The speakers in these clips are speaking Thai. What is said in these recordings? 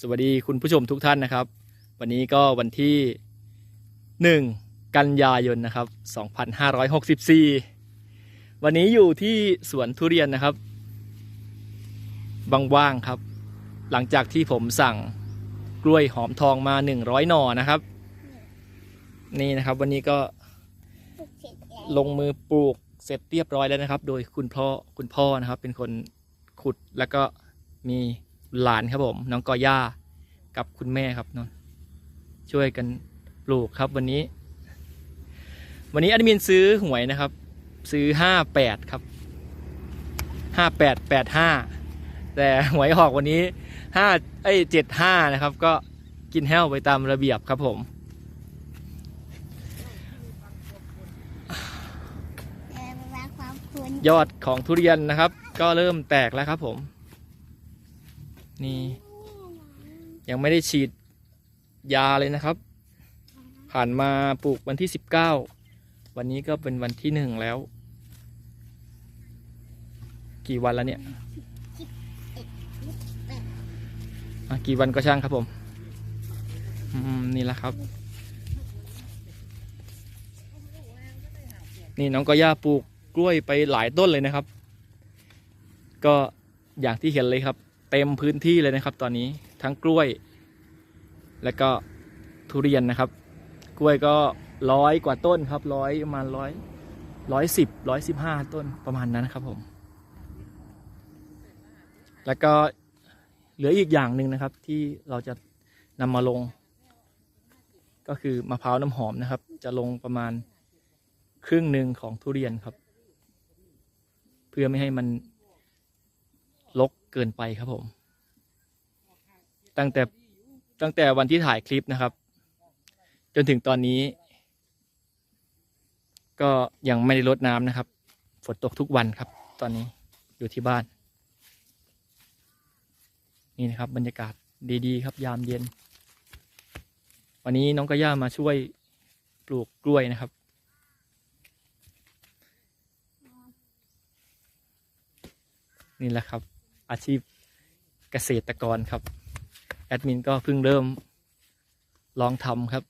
สวัสดีคุณผู้ชมทุกท่านนะครับ วันนี้ก็วันที่ 1 กันยายนนะครับ 2564 วันนี้อยู่ที่สวนทุเรียนนะครับว่างๆครับ หลังจากที่ผมสั่งกล้วยหอมทองมา 100 หน่อนะครับ นี่นะครับวันนี้ก็ลงมือปลูกเสร็จเรียบร้อยแล้วนะครับ โดยคุณพ่อคุณพ่อนะครับ เป็นคนขุดแล้วก็มี หลานครับผม น้องกอย่ากับคุณแม่ครับนนช่วยกันปลูกครับวันนี้ วันนี้แอดมินซื้อหวยนะครับ ซื้อห้าแปดครับห้าแปดแปดห้าแต่หวยออกวันนี้ห้าไอ้เจ็ดห้านะครับ ก็กินแห้วไปตามระเบียบครับผมยอดของทุเรียนนะครับ ก็เริ่มแตกแล้วครับผม นี่ ยังไม่ได้ฉีดยาเลยนะครับ ผ่านมาปลูกวันที่สิบเก้าวันนี้ก็เป็นวันที่หนึ่งแล้ว กี่วันแล้วเนี่ยกี่วันก็ช่างครับผมอืมนี่แหละครับ นี่น้องก็ย่าปลูกกล้วยไปหลายต้นเลยนะครับ ก็อย่างที่เห็นเลยครับ เต็มพื้นที่เลยนะครับ ตอนนี้ทั้งกล้วย และก็ทุเรียนนะครับ กล้วยก็ร้อยกว่าต้นครับร้อยประมาณร้อยร้อยสิบร้อยสิบห้าต้นประมาณนั้นครับผม แล้วก็เหลืออีกอย่างหนึ่งนะครับ ที่เราจะนำมาลง ก็คือมะพร้าวน้ำหอมนะครับ จะลงประมาณครึ่งหนึ่งของทุเรียนครับ เพื่อไม่ให้มัน ลกเกินไปครับผม ตั้งแต่ตั้งแต่วันที่ถ่ายคลิปนะครับ จนถึงตอนนี้ ก็ยังไม่ได้ลดน้ำนะครับ ฝนตกทุกวันครับ ตอนนี้อยู่ที่บ้าน นี่นะครับ บรรยากาศดีๆ ครับยามเย็น วันนี้น้องกระย่ามาช่วยปลูกกล้วยนะครับนี่แหละครับ อาชีพเกษตรกรครับ แอดมินก็เพิ่งเริ่มลองทำครับ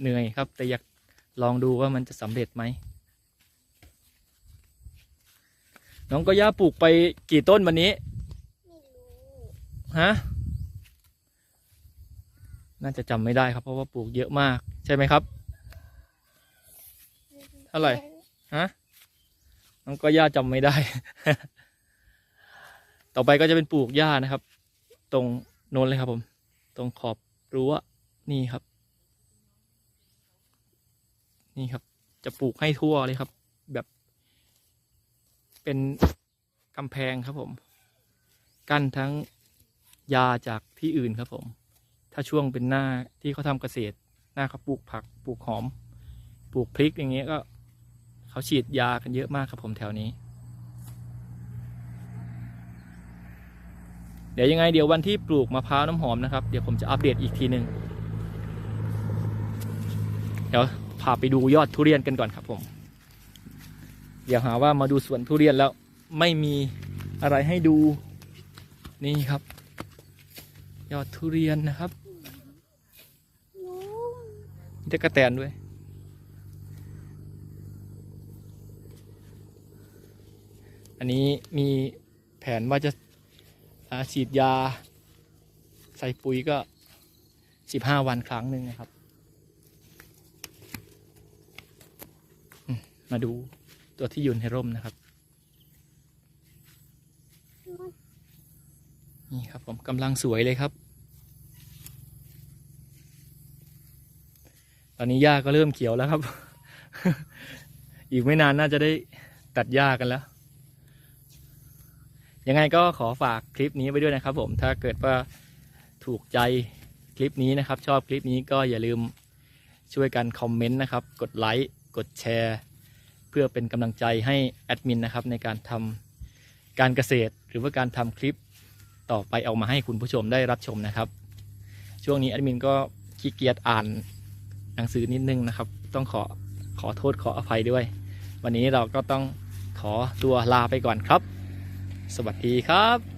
เหนื่อยครับ แต่อยากลองดูว่ามันจะสำเร็จไหม น้องก็ย่าปลูกไปกี่ต้นวันนี้ ฮะ น่าจะจำไม่ได้ครับ เพราะว่าปลูกเยอะมาก ใช่ไหมครับ เท่าไหร่ ฮะ น้องก็ย่าจำไม่ได้ ต่อไปก็จะเป็นปลูกหญ้านะครับ ตรงโน้นเลยครับผม ตรงขอบรั้วนี่ครับ นี่ครับ จะปลูกให้ทั่วเลยครับ แบบ เป็นกำแพงครับผม กั้นทั้งยาจากที่อื่นครับผม ถ้าช่วงเป็นหน้าที่เขาทำเกษตร หน้าเขาปลูกผัก ปลูกหอม ปลูกพริกอย่างเงี้ยก็เขาฉีดยากันเยอะมากครับผมแถวนี้ ดี๋ยวยังไงเดี๋ยววันที่ปลูกมะพร้าวน้ำหอมนะครับเดี๋ยวผมจะอัปเดตอีกทีหนึ่งเดี๋ยวพาไปดูยอดทุเรียนกันก่อนครับผม เดี๋ยวหาว่ามาดูสวนทุเรียนแล้วไม่มีอะไรให้ดูนี่ครับ ยอดทุเรียนนะครับมีตะกะแตนด้วยอันนี้มีแผนว่าจะ ฉีดยา ใส่ปุ๋ยก็สิบห้าวันครั้งหนึ่งนะครับ มาดูตัวที่ยู่ในร่มนะครับ นี่ครับผมกำลังสวยเลยครับ ตอนนี้หญ้าก็เริ่มเขียวแล้วครับ อีกไม่นานน่าจะได้ตัดหญ้ากันแล้ว ยังไงก็ขอฝากคลิปนี้ไว้ด้วยนะครับ ผมถ้าเกิดว่าถูกใจคลิปนี้นะครับ ชอบคลิปนี้ก็อย่าลืมช่วยกันคอมเมนต์นะครับ กดไลค์กดแชร์ เพื่อเป็นกำลังใจให้แอดมินนะครับ ในการทำการเกษตร หรือว่าการทำคลิปต่อไปเอามาให้คุณผู้ชมได้รับชมนะครับ ช่วงนี้แอดมินก็ขี้เกียจอ่านหนังสือนิดนึงนะครับ ต้องขอขอโทษขออภัยด้วย วันนี้เราก็ต้องขอตัวลาไปก่อนครับ สวัสดีครับ